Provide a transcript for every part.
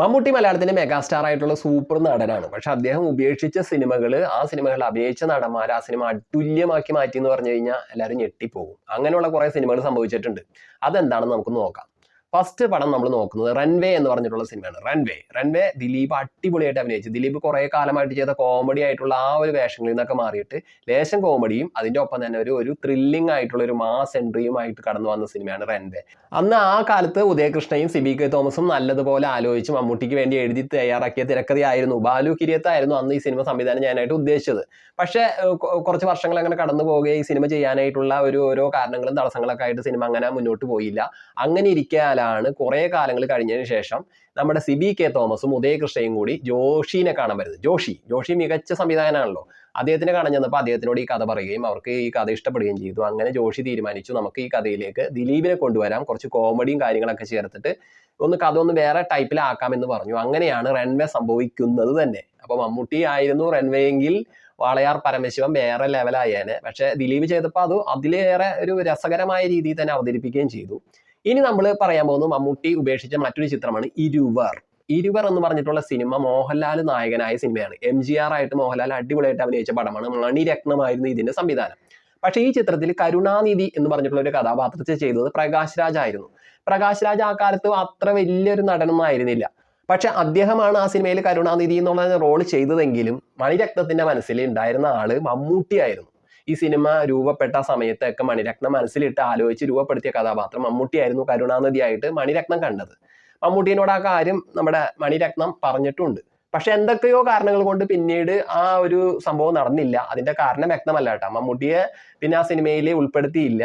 മമ്മൂട്ടി മലയാളത്തിന്റെ മെഗാസ്റ്റാർ ആയിട്ടുള്ള സൂപ്പർ നടനാണ്. പക്ഷെ അദ്ദേഹം ഉപേക്ഷിച്ച സിനിമകൾ ആ സിനിമകളിൽ അഭിനയിച്ച നടന്മാർ ആ സിനിമ അതുല്യമാക്കി മാറ്റി എന്ന് പറഞ്ഞു കഴിഞ്ഞാൽ എല്ലാവരും ഞെട്ടിപ്പോകും. അങ്ങനെയുള്ള കുറെ സിനിമകൾ സംഭവിച്ചിട്ടുണ്ട്. അതെന്താണെന്ന് നമുക്ക് നോക്കാം. ഫസ്റ്റ് പടം നമ്മൾ നോക്കുന്നത് റൺവേ എന്ന് പറഞ്ഞിട്ടുള്ള സിനിമയാണ് റൺവേ റൺവേ ദിലീപ് അടിപൊളിയായിട്ട് അഭിനയിച്ചു. ദിലീപ് കുറെ കാലമായിട്ട് ചെയ്ത കോമഡി ആയിട്ടുള്ള ആ ഒരു വേഷങ്ങളിൽ നിന്നൊക്കെ മാറിയിട്ട് ലേശം കോമഡിയും അതിന്റെ ഒപ്പം തന്നെ ഒരു ഒരു ത്രില്ലിംഗ് ആയിട്ടുള്ള ഒരു മാസ് എൻട്രിയുമായിട്ട് കടന്നു വന്ന സിനിമയാണ് റൺവേ അന്ന് ആ കാലത്ത് ഉദയകൃഷ്ണയും സിബി കെ തോമസും നല്ലതുപോലെ ആലോചിച്ച് മമ്മൂട്ടിക്ക് വേണ്ടി എഴുതി തയ്യാറാക്കിയ തിരക്കഥയായിരുന്നു ബാലു കിരിയത്തായിരുന്നു അന്ന് ഈ സിനിമ സംവിധാനം ചെയ്യാനായിട്ട് ഉദ്ദേശിച്ചത്. പക്ഷേ കുറച്ച് വർഷങ്ങൾ അങ്ങനെ കടന്നു പോവുകയും ഈ സിനിമ ചെയ്യാനായിട്ടുള്ള ഒരു ഓരോ കാരണങ്ങളും തടസ്സങ്ങളൊക്കെ ആയിട്ട് സിനിമ അങ്ങനെ മുന്നോട്ട് പോയില്ല. അങ്ങനെ ഇരിക്കാലാണ് കുറേ കാലങ്ങൾ കഴിഞ്ഞതിന് ശേഷം നമ്മുടെ സിബി കെ തോമസും ഉദയകൃഷ്ണയും കൂടി ജോഷിനെ കാണാൻ വരുന്നത്. ജോഷി ജോഷി മികച്ച സംവിധായകനാണല്ലോ. അദ്ദേഹത്തിനെ കാണാൻ ചെന്നപ്പോൾ അദ്ദേഹത്തിനോട് ഈ കഥ പറയുകയും അവർക്ക് ഈ കഥ ഇഷ്ടപ്പെടുകയും ചെയ്തു. അങ്ങനെ ജോഷി തീരുമാനിച്ചു നമുക്ക് ഈ കഥയിലേക്ക് ദിലീപിനെ കൊണ്ടുവരാം കുറച്ച് കോമഡിയും കാര്യങ്ങളൊക്കെ ചേർത്തിട്ട് ഒന്ന് കഥ ഒന്ന് വേറെ ടൈപ്പിലാക്കാമെന്ന് പറഞ്ഞു. അങ്ങനെയാണ് റൺവേ സംഭവിക്കുന്നത് തന്നെ. അപ്പൊ മമ്മൂട്ടി ആയിരുന്നു റൺവേ എങ്കിൽ വാളയാർ പരമശിവൻ വേറെ ലെവലായേനെ പക്ഷെ ദിലീപ് ചെയ്തപ്പോൾ അത് അതിലേറെ ഒരു രസകരമായ രീതിയിൽ തന്നെ അവതരിപ്പിക്കുകയും ചെയ്തു. ഇനി നമ്മൾ പറയാൻ പോകുന്നത് മമ്മൂട്ടി ഉപേക്ഷിച്ച മറ്റൊരു ചിത്രമാണ് ഇരുവർ. ഇരുവർ എന്ന് പറഞ്ഞിട്ടുള്ള സിനിമ മോഹൻലാൽ നായകനായ സിനിമയാണ്. എം ജി ആർ ആയിട്ട് മോഹൻലാൽ അടിപൊളിയായിട്ട് അഭിനയിച്ച പടമാണ് മണിരത്നമായിരുന്നു ഇതിന്റെ സംവിധാനം. പക്ഷേ ഈ ചിത്രത്തിൽ കരുണാനിധി എന്ന് പറഞ്ഞിട്ടുള്ള ഒരു കഥാപാത്രത്തെ ചെയ്തത് പ്രകാശ് രാജ് ആയിരുന്നു. പ്രകാശ് രാജ് ആ കാലത്ത് അത്ര വലിയൊരു നടനൊന്നും ആയിരുന്നില്ല പക്ഷെ അദ്ദേഹമാണ് ആ സിനിമയിൽ കരുണാനിധി എന്നുള്ള റോൾ ചെയ്തതെങ്കിലും മണിരത്നത്തിന്റെ മനസ്സിൽ ഉണ്ടായിരുന്ന ആൾ മമ്മൂട്ടിയായിരുന്നു ഈ സിനിമ രൂപപ്പെട്ട സമയത്തൊക്കെ മണിരത്നം മനസ്സിലിട്ട് ആലോചിച്ച് രൂപപ്പെടുത്തിയ കഥാപാത്രം മമ്മൂട്ടിയായിരുന്നു കരുണാനിധിയായിട്ട് മണിരത്നം കണ്ടത്. മമ്മൂട്ടിയോട് ആ കാര്യം നമ്മുടെ മണിരത്നം പറഞ്ഞിട്ടുണ്ട്. പക്ഷെ എന്തൊക്കെയോ കാരണങ്ങൾ കൊണ്ട് പിന്നീട് ആ ഒരു സംഭവം നടന്നില്ല. അതിന്റെ കാരണം വ്യക്തമല്ല കേട്ടോ. മമ്മൂട്ടിയെ പിന്നെ ആ സിനിമയിൽ ഉൾപ്പെടുത്തിയില്ല.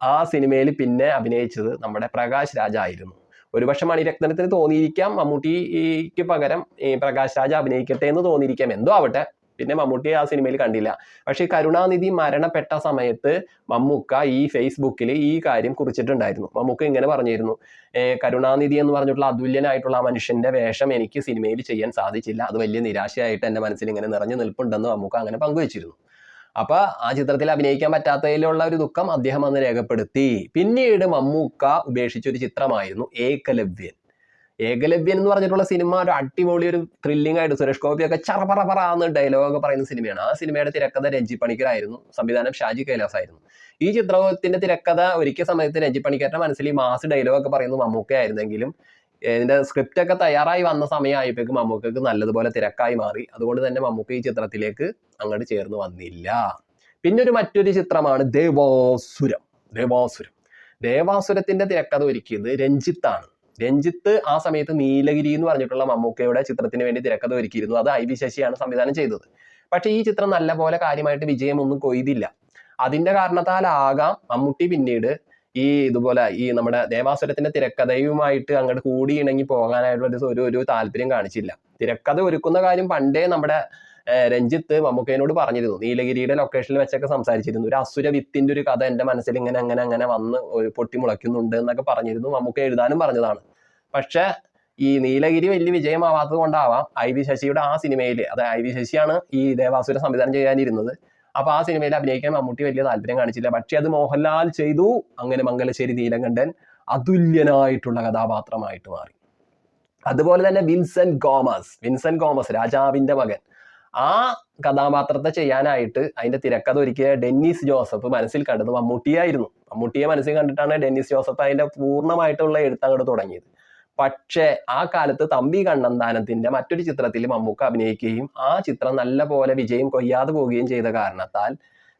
ആ സിനിമയിൽ പിന്നെ അഭിനയിച്ചത് നമ്മുടെ പ്രകാശ് രാജ ആയിരുന്നു. ഒരുപക്ഷെ മണിരത്നത്തിന് തോന്നിയിരിക്കാം മമ്മൂട്ടിക്ക് പകരം പ്രകാശ് രാജ അഭിനയിക്കട്ടെ എന്ന് തോന്നിയിരിക്കാം. എന്തോ ആവട്ടെ. പിന്നെ മമ്മൂട്ടിയെ ആ സിനിമയിൽ കണ്ടില്ല. പക്ഷേ കരുണാനിധി മരണപ്പെട്ട സമയത്ത് മമ്മൂക്ക ഈ ഫേസ്ബുക്കിൽ ഈ കാര്യം കുറിച്ചിട്ടുണ്ടായിരുന്നു. മമ്മൂക്ക ഇങ്ങനെ പറഞ്ഞിരുന്നു കരുണാനിധി എന്ന് പറഞ്ഞിട്ടുള്ള അതുല്യനായിട്ടുള്ള ആ മനുഷ്യന്റെ വേഷം എനിക്ക് സിനിമയിൽ ചെയ്യാൻ സാധിച്ചില്ല. അത് വലിയ നിരാശയായിട്ട് എന്റെ മനസ്സിൽ ഇങ്ങനെ നിറഞ്ഞു നിൽപ്പുണ്ടെന്ന് മമ്മൂക്ക അങ്ങനെ പങ്കുവച്ചിരുന്നു. അപ്പൊ ആ ചിത്രത്തിൽ അഭിനയിക്കാൻ പറ്റാത്തതിലുള്ള ഒരു ദുഃഖം അദ്ദേഹം അന്ന് രേഖപ്പെടുത്തി. പിന്നീട് മമ്മൂക്ക ഉപേക്ഷിച്ച ഒരു ചിത്രമായിരുന്നു ഏകലവ്യൻ. ഏകലവ്യൻ എന്ന് പറഞ്ഞിട്ടുള്ള സിനിമ ഒരു അടിപൊളി ഒരു ത്രില്ലിംഗ് ആയിട്ട് സുരേഷ് ഗോപി ഒക്കെ ചറപറ പറ എന്ന് ഡയലോഗ് പറയുന്ന സിനിമയാണ്. ആ സിനിമയുടെ തിരക്കഥ രഞ്ജി പണിക്കരായിരുന്നു. സംവിധാനം ഷാജി കൈലാസ് ആയിരുന്നു. ഈ ചിത്രത്തിന്റെ തിരക്കഥ ഒരിക്കൽ സമയത്ത് രഞ്ജി പണിക്കരുടെ മനസ്സിൽ ഈ മാസ് ഡയലോഗ് ഒക്കെ പറയുന്നത് മമ്മൂക്ക ആയിരുന്നെങ്കിലും ഇതിന്റെ സ്ക്രിപ്റ്റ് ഒക്കെ തയ്യാറായി വന്ന സമയമായപ്പോഴേക്കും മമ്മൂക്കക്ക് നല്ലതുപോലെ തിരക്കായി മാറി. അതുകൊണ്ട് തന്നെ മമ്മൂക്ക ഈ ചിത്രത്തിലേക്ക് അങ്ങോട്ട് ചേർന്ന് വന്നില്ല. പിന്നെ ഒരു മറ്റൊരു ചിത്രമാണ് ദേവാസുരം. ദേവാസുരം. ദേവാസുരത്തിന്റെ തിരക്കഥ ഒരുക്കിയത് രഞ്ജിത്താണ്. രഞ്ജിത്ത് ആ സമയത്ത് നീലഗിരി എന്ന് പറഞ്ഞിട്ടുള്ള മമ്മൂക്കയുടെ ചിത്രത്തിന് വേണ്ടി തിരക്കഥ ഒരുക്കിയിരുന്നു. അത് ഐ വി ശശിയാണ് സംവിധാനം ചെയ്തത്. പക്ഷേ ഈ ചിത്രം നല്ലപോലെ കാര്യമായിട്ട് വിജയമൊന്നും കൊയ്തില്ല. അതിന്റെ കാരണത്താലാകാം മമ്മൂട്ടി പിന്നീട് ഈ ഇതുപോലെ ഈ നമ്മുടെ ദേവാസുരത്തിന്റെ തിരക്കഥയുമായിട്ട് അങ്ങോട്ട് കൂടി ഇണങ്ങി പോകാനായിട്ടുള്ള ഒരു ഒരു താല്പര്യം കാണിച്ചില്ല. തിരക്കഥ ഒരുക്കുന്ന കാര്യം പണ്ടേ നമ്മുടെ രഞ്ജിത്ത് മമ്മൂക്കയോട് പറഞ്ഞിരുന്നു. നീലഗിരിയുടെ ലൊക്കേഷനിൽ വെച്ചൊക്കെ സംസാരിച്ചിരുന്നു. ഒരു അസുര വിത്തിന്റെ ഒരു കഥ എന്റെ മനസ്സിൽ ഇങ്ങനെ അങ്ങനെ അങ്ങനെ വന്ന് ഒരു പൊട്ടി മുളയ്ക്കുന്നുണ്ട് എന്നൊക്കെ പറഞ്ഞിരുന്നു. മമ്മൂക്ക എഴുതാനും പറഞ്ഞതാണ്. പക്ഷെ ഈ നീലഗിരി വലിയ വിജയമാവാത്തത് കൊണ്ടാവാം ഐ വി ശശിയുടെ ആ സിനിമയിൽ അത് ഐ വി ശശിയാണ് ഈ ദേവാസുര സംവിധാനം ചെയ്യാനിരുന്നത്. അപ്പൊ ആ സിനിമയിൽ അഭിനയിക്കാൻ മമ്മൂട്ടി വലിയ താല്പര്യം കാണിച്ചില്ല. പക്ഷെ അത് മോഹൻലാൽ ചെയ്തു. അങ്ങനെ മംഗലശ്ശേരി നീലകണ്ഠൻ അതുല്യനായിട്ടുള്ള കഥാപാത്രമായിട്ട് മാറി. അതുപോലെ തന്നെ വിൻസെന്റ് ഗോമസ് വിൻസെന്റ് ഗോമസ് രാജാവിന്റെ മകൻ. ആ കഥാപാത്രത്തെ ചെയ്യാനായിട്ട് അതിന്റെ തിരക്കഥ ഒരുക്കിയ ഡെന്നിസ് ജോസഫ് മനസ്സിൽ കണ്ടത് മമ്മൂട്ടിയായിരുന്നു. മമ്മൂട്ടിയെ മനസ്സിൽ കണ്ടിട്ടാണ് ഡെന്നിസ് ജോസഫ് അതിന്റെ പൂർണമായിട്ടുള്ള എഴുത്തങ്ങോട്ട് തുടങ്ങിയത്. പക്ഷേ ആ കാലത്ത് തമ്പി കണ്ണന്താനത്തിന്റെ മറ്റൊരു ചിത്രത്തിൽ മമ്മൂക്ക അഭിനയിക്കുകയും ആ ചിത്രം നല്ല പോലെ വിജയം കൊയ്യാതെ പോവുകയും ചെയ്ത കാരണത്താൽ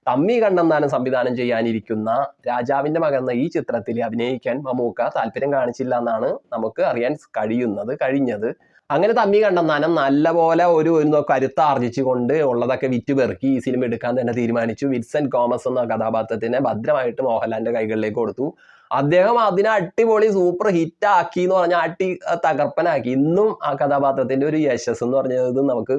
തമ്മി കണ്ണന്താനം സംവിധാനം ചെയ്യാനിരിക്കുന്ന രാജാവിന്റെ മകൻ എന്ന ഈ ചിത്രത്തിൽ അഭിനയിക്കാൻ മമ്മൂക്ക താല്പര്യം കാണിച്ചില്ല എന്നാണ് നമുക്ക് അറിയാൻ കഴിയുന്നത് കഴിഞ്ഞത്. അങ്ങനെ തമ്മി നനം നല്ലപോലെ ഒരു ഒരു കരുത്ത് ആർജിച്ചുകൊണ്ട് ഉള്ളതൊക്കെ വിറ്റ് പെറുക്കി ഈ സിനിമ എടുക്കാൻ തന്നെ തീരുമാനിച്ചു. വിൻസെന്റ് കോമസ് എന്ന കഥാപാത്രത്തിനെ ഭദ്രമായിട്ട് മോഹൻലാലിന്റെ കൈകളിലേക്ക് കൊടുത്തു. അദ്ദേഹം അതിനെ അടിപൊളി സൂപ്പർ ഹിറ്റ് ആക്കി എന്ന് പറഞ്ഞാൽ അട്ടി തകർപ്പനാക്കി. ഇന്നും ആ കഥാപാത്രത്തിന്റെ ഒരു യശസ് എന്ന് പറഞ്ഞത് നമുക്ക്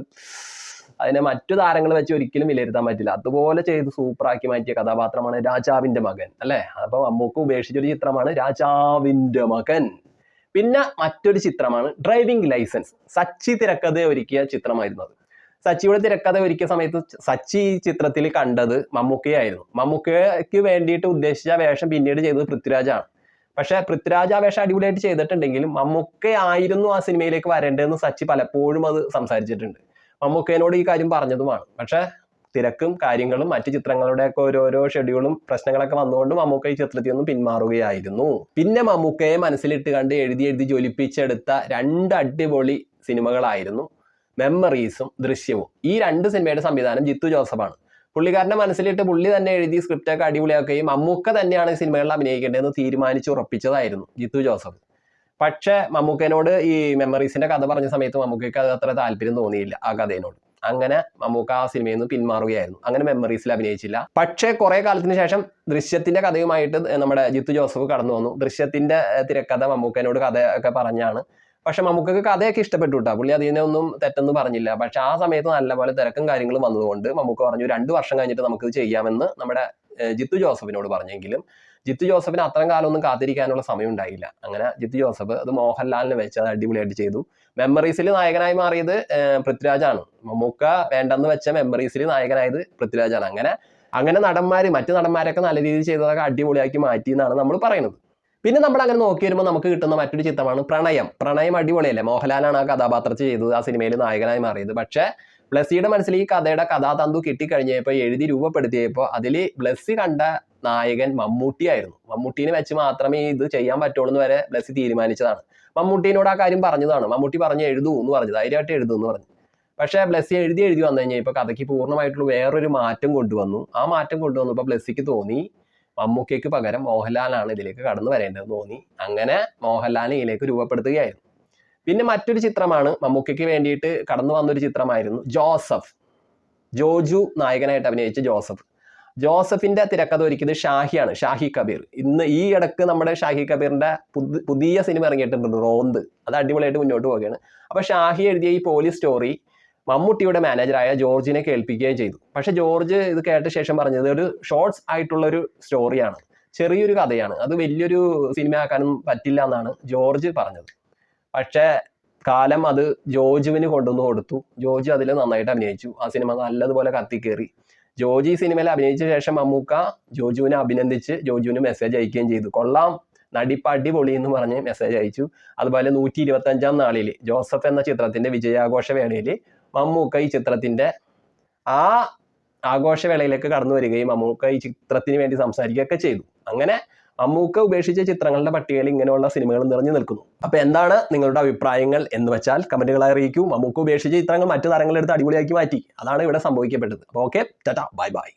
അതിനെ മറ്റു താരങ്ങൾ വെച്ച് ഒരിക്കലും വിലയിരുത്താൻ പറ്റില്ല. അതുപോലെ ചെയ്ത് സൂപ്പറാക്കി മാറ്റിയ കഥാപാത്രമാണ് രാജാവിന്റെ മകൻ അല്ലേ? അപ്പൊ അമ്മൂക്ക് ഉപേക്ഷിച്ചൊരു ചിത്രമാണ് രാജാവിന്റെ മകൻ. പിന്നെ മറ്റൊരു ചിത്രമാണ് ഡ്രൈവിംഗ് ലൈസൻസ് സച്ചി തിരക്കഥ ഒരുക്കിയ ചിത്രമായിരുന്നു അത്. സച്ചിയുടെ തിരക്കഥ ഒരുക്കിയ സമയത്ത് സച്ചി ഈ ചിത്രത്തിൽ കണ്ടത് മമ്മൂക്കയായിരുന്നു. മമ്മൂക്കയ്ക്ക് വേണ്ടിയിട്ട് ഉദ്ദേശിച്ച വേഷം പിന്നീട് ചെയ്തത് പൃഥ്വിരാജാണ്. പക്ഷേ പൃഥ്വിരാജ് ആ വേഷം അടിപൊളിയായിട്ട് ചെയ്തിട്ടുണ്ടെങ്കിലും മമ്മൂക്കയായിരുന്നു ആ സിനിമയിലേക്ക് വരേണ്ടതെന്ന് സച്ചി പലപ്പോഴും അത് സംസാരിച്ചിട്ടുണ്ട്. മമ്മൂക്കയോട് ഈ കാര്യം പറഞ്ഞതുമാണ്. പക്ഷെ തിരക്കും കാര്യങ്ങളും മറ്റു ചിത്രങ്ങളുടെയൊക്കെ ഓരോരോ ഷെഡ്യൂളും പ്രശ്നങ്ങളൊക്കെ വന്നുകൊണ്ട് മമ്മൂക്ക ഈ ചിത്രത്തിൽ നിന്നും പിന്മാറുകയായിരുന്നു. പിന്നെ മമ്മൂക്കയെ മനസ്സിലിട്ട് കണ്ട് എഴുതി എഴുതി ജ്വലിപ്പിച്ചെടുത്ത രണ്ട് അടിപൊളി സിനിമകളായിരുന്നു മെമ്മറീസും ദൃശ്യവും. ഈ രണ്ട് സിനിമയുടെ സംവിധാനം ജിത്തു ജോസഫാണ്. പുള്ളിക്കാരന്റെ മനസ്സിലിട്ട് പുള്ളി തന്നെ എഴുതി സ്ക്രിപ്റ്റൊക്കെ അടിപൊളിയാക്കുകയും മമ്മൂക്ക തന്നെയാണ് ഈ സിനിമകളിൽ അഭിനയിക്കേണ്ടതെന്ന് തീരുമാനിച്ച് ഉറപ്പിച്ചതായിരുന്നു ജിത്തു ജോസഫ്. പക്ഷേ മമ്മൂക്കനോട് ഈ മെമ്മറീസിന്റെ കഥ പറഞ്ഞ സമയത്ത് മമ്മൂക്കയ്ക്ക് അത് അത്ര താല്പര്യം തോന്നിയില്ല ആ കഥയോട് അങ്ങനെ മമ്മൂക്ക ആ സിനിമയിൽ നിന്ന് പിന്മാറുകയായിരുന്നു. അങ്ങനെ മെമ്മറീസിൽ അഭിനയിച്ചില്ല. പക്ഷേ കുറെ കാലത്തിന് ശേഷം ദൃശ്യത്തിന്റെ കഥയുമായിട്ട് നമ്മുടെ ജിത്തു ജോസഫ് കടന്നു വന്നു. ദൃശ്യത്തിന്റെ തിരക്കഥ മമ്മൂക്കനോട് കഥ ഒക്കെ പറഞ്ഞാണ്. പക്ഷെ മമ്മൂക്കക്ക് കഥയൊക്കെ ഇഷ്ടപ്പെട്ടു കേട്ടോ പുള്ളി അതിനൊന്നും തെറ്റെന്ന് പറഞ്ഞില്ല. പക്ഷെ ആ സമയത്ത് നല്ലപോലെ തിരക്കും കാര്യങ്ങളും വന്നതുകൊണ്ട് മമ്മൂക്ക പറഞ്ഞു രണ്ട് വർഷം കഴിഞ്ഞിട്ട് നമുക്കിത് ചെയ്യാമെന്ന് നമ്മുടെ ജിത്തു ജോസഫിനോട് പറഞ്ഞെങ്കിലും ജിത്തു ജോസഫിന് അത്രയും കാലമൊന്നും കാത്തിരിക്കാനുള്ള സമയം ഉണ്ടായില്ല. അങ്ങനെ ജിത്തു ജോസഫ് അത് മോഹൻലാലിനെ വെച്ച് അത് അടിപൊളിയായിട്ട് ചെയ്തു. മെമ്മറീസിൽ നായകനായി മാറിയത് പൃഥ്വിരാജാണ്. മമ്മൂക്ക വേണ്ടെന്ന് വെച്ച മെമ്മറീസിൽ നായകനായത് പൃഥ്വിരാജാണ്. അങ്ങനെ അങ്ങനെ നടന്മാർ മറ്റു നടന്മാരൊക്കെ നല്ല രീതിയിൽ ചെയ്തതൊക്കെ അടിപൊളിയാക്കി മാറ്റി എന്നാണ് നമ്മൾ പറയുന്നത്. പിന്നെ നമ്മൾ അങ്ങനെ നോക്കി വരുമ്പോൾ നമുക്ക് കിട്ടുന്ന മറ്റൊരു ചിത്രമാണ് പ്രണയം. പ്രണയം അടിപൊളിയല്ലേ? മോഹൻലാലാണ് ആ കഥാപാത്രത്തെ ചെയ്തത് ആ സിനിമയിൽ നായകനായി മാറിയത്. പക്ഷേ ബ്ലസ്സിയുടെ മനസ്സിൽ ഈ കഥയുടെ കഥാതന്തു കിട്ടിക്കഴിഞ്ഞപ്പോൾ എഴുതി രൂപപ്പെടുത്തിയപ്പോൾ അതിൽ ബ്ലസ്സി കണ്ട നായകൻ മമ്മൂട്ടിയായിരുന്നു മമ്മൂട്ടീനെ വെച്ച് മാത്രമേ ഇത് ചെയ്യാൻ പറ്റുള്ളൂ എന്ന് വരെ ബ്ലസ്സി തീരുമാനിച്ചതാണ്. മമ്മൂട്ടീനോട് ആ കാര്യം പറഞ്ഞതാണ്. മമ്മൂട്ടി പറഞ്ഞ് എഴുതൂ എന്ന് പറഞ്ഞു ധൈര്യമായിട്ട് എഴുതൂ എന്ന് പറഞ്ഞു. പക്ഷേ ബ്ലസ്സി എഴുതി എഴുതി വന്നു കഴിഞ്ഞാൽ ഇപ്പോൾ കഥയ്ക്ക് പൂർണമായിട്ടുള്ള വേറൊരു മാറ്റം കൊണ്ടുവന്നു. ആ മാറ്റം കൊണ്ടുവന്നപ്പോൾ ബ്ലസ്സിക്ക് തോന്നി മമ്മൂക്കയ്ക്ക് പകരം മോഹൻലാലാണ് ഇതിലേക്ക് കടന്നു വരേണ്ടതെന്ന് തോന്നി. അങ്ങനെ മോഹൻലാലിനെ ഇതിലേക്ക് രൂപപ്പെടുത്തുകയായിരുന്നു. പിന്നെ മറ്റൊരു ചിത്രമാണ് മമ്മൂക്കയ്ക്ക് വേണ്ടിയിട്ട് കടന്നു വന്നൊരു ചിത്രമായിരുന്നു ജോസഫ്. ജോജു നായകനായിട്ട് അഭിനയിച്ച ജോസഫ്. ജോസഫിന്റെ തിരക്കഥ ഒരുക്കിയത് ഷാഹിയാണ് ഷാഹി കബീർ. ഇന്ന് ഈ ഇടയ്ക്ക് നമ്മുടെ ഷാഹി കബീറിന്റെ പുതിയ സിനിമ ഇറങ്ങിയിട്ടുണ്ട് റോന്ത്. അത് അടിപൊളിയായിട്ട് മുന്നോട്ട് പോവുകയാണ്. അപ്പൊ ഷാഹി എഴുതിയ ഈ പോലീസ് സ്റ്റോറി മമ്മൂട്ടിയുടെ മാനേജറായ ജോർജിനെ കേൾപ്പിക്കുകയും ചെയ്തു. പക്ഷെ ജോർജ് ഇത് കേട്ട ശേഷം പറഞ്ഞത് ഒരു ഷോർട്സ് ആയിട്ടുള്ള ഒരു സ്റ്റോറിയാണ്. ചെറിയൊരു കഥയാണ്. അത് വലിയൊരു സിനിമയാക്കാനും പറ്റില്ല എന്നാണ് ജോർജ് പറഞ്ഞത്. പക്ഷേ കാലം അത് ജോജുവിന് കൊണ്ടുവന്ന് കൊടുത്തു. ജോജു അതിൽ നന്നായിട്ട് അഭിനയിച്ചു. ആ സിനിമ നല്ലതുപോലെ കത്തിക്കേറി. ജോജി സിനിമയിൽ അഭിനയിച്ച ശേഷം മമ്മൂക്ക ജോജുവിനെ അഭിനന്ദിച്ച് ജോജുവിന് മെസ്സേജ് അയക്കുകയും ചെയ്തു. കൊള്ളാം നടിപ്പ് അടിപൊളി എന്ന് പറഞ്ഞ് മെസ്സേജ് അയച്ചു. അതുപോലെ നൂറ്റി ഇരുപത്തി അഞ്ചാം നാളിൽ ജോസഫ് എന്ന ചിത്രത്തിന്റെ വിജയാഘോഷ വേളയിൽ മമ്മൂക്ക ഈ ചിത്രത്തിന്റെ ആ ആഘോഷ വേളയിലേക്ക് കടന്നു വരികയും മമ്മൂക്ക ഈ ചിത്രത്തിന് വേണ്ടി സംസാരിക്കുകയൊക്കെ ചെയ്തു. അങ്ങനെ മമ്മൂക്ക ഉപേക്ഷിച്ച ചിത്രങ്ങളുടെ പട്ടികയിൽ ഇങ്ങനെയുള്ള സിനിമകൾ നിറഞ്ഞു നിൽക്കുന്നു. അപ്പൊ എന്താണ് നിങ്ങളുടെ അഭിപ്രായങ്ങൾ എന്ന് വെച്ചാൽ കമന്റുകളായി അറിയിക്കൂ. അമ്മൂക്ക ഉപേക്ഷിച്ച ചിത്രങ്ങൾ മറ്റു താരങ്ങളെടുത്ത് അടിപൊളിയാക്കി മാറ്റി. അതാണ് ഇവിടെ സംഭവിക്കപ്പെട്ടത്. അപ്പോൾ ഓക്കെ ടാറ്റാ ബൈ ബൈ